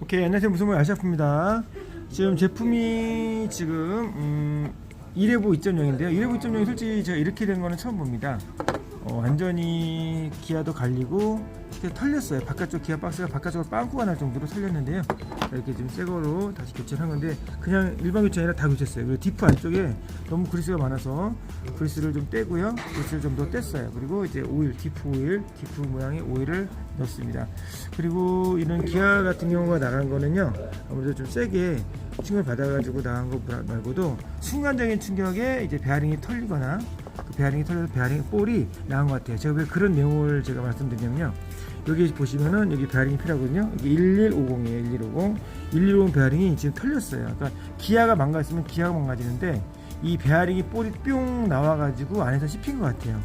오케이 안녕하세요. 무슨 말 아시아프입니다. 지금 제품이 지금 음, 1회부 2.0인데요. 1회부 2.0이 솔직히 제가 이렇게 된 거는 처음 봅니다 어, 완전히 기아도 갈리고 이렇게 털렸어요. 바깥쪽 기아 박스가 바깥쪽으로 빵꾸가 날 정도로 털렸는데요. 이렇게 지금 새 거로 다시 교체를 한 건데 그냥 일반 교체 아니라 다 교체했어요. 그리고 디프 안쪽에 너무 그리스가 많아서 그리스를 좀 떼고요. 그리스를 좀 더 뗐어요. 그리고 이제 오일 디프 오일 디프 모양의 오일을 넣습니다. 그리고 이런 기아 같은 경우가 나간 거는요. 아무래도 좀 세게 충격을 받아가지고 나간 거 말고도 순간적인 충격에 이제 베어링이 털리거나 그 베어링이 털려서 베어링 볼이 나간 것 같아요. 제가 왜 그런 내용을 제가 말씀드리냐면요. 여기 보시면은 여기 베어링이 필요하거든요. 이게 1150이에요 1150 1150 베어링이 지금 털렸어요. 그러니까 기아가 망가졌으면 기아가 망가지는데 이 베어링이 볼이 뿅 나와가지고 안에서 씹힌 것 같아요.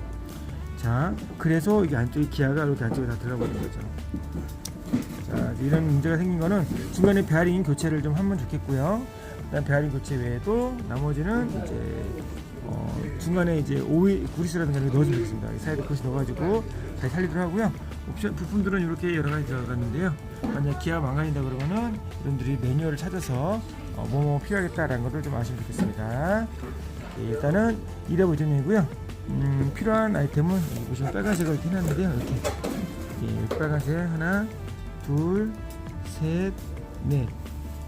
자 그래서 이게 안쪽에 기아가 이렇게 안쪽에 다 들어가 버린 거죠. 자 이런 문제가 생긴 거는 중간에 베어링 교체를 좀 하면 좋겠고요. 그다음 베어링 교체 외에도 나머지는 이제 어, 중간에 이제 오일 구리스라든가 넣어주면 되겠습니다. 이 사이드 컷이 넣어가지고 잘 살리도록 하고요. 옵션 부품들은 이렇게 여러 가지 들어갔는데요. 만약 기아가 망가진다 그러면은 여러분들이 매뉴얼을 찾아서 어, 뭐뭐 필요하겠다라는 것을 좀 아시면 좋겠습니다. 예, 일단은 2대 5점이고요. 음, 필요한 아이템은 여기 보시면 빨간색으로 이렇게 해놨는데요. 이렇게. 예, 빨간색 하나 둘, 셋, 넷.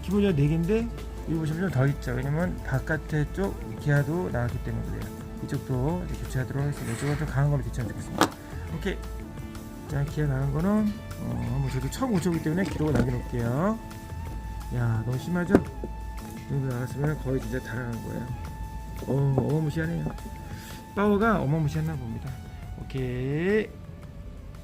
기본적으로 네 개인데 여기 보시면 좀더 있죠. 왜냐면 바깥에 쪽 기아도 나왔기 때문에 그래요. 이쪽도 교체하도록 하겠습니다. 이쪽은 좀 강한 걸로 교체하면 좋겠습니다. 오케이. 자, 기아 나간 거는 어, 한번 저도 처음 고쳐보기 때문에 기록을 남겨놓을게요. 야, 너무 심하죠? 이 정도 나갔으면 거의 진짜 다 나간 거예요. 어, 어마무시하네요. 파워가 어마무시했나 봅니다. 오케이.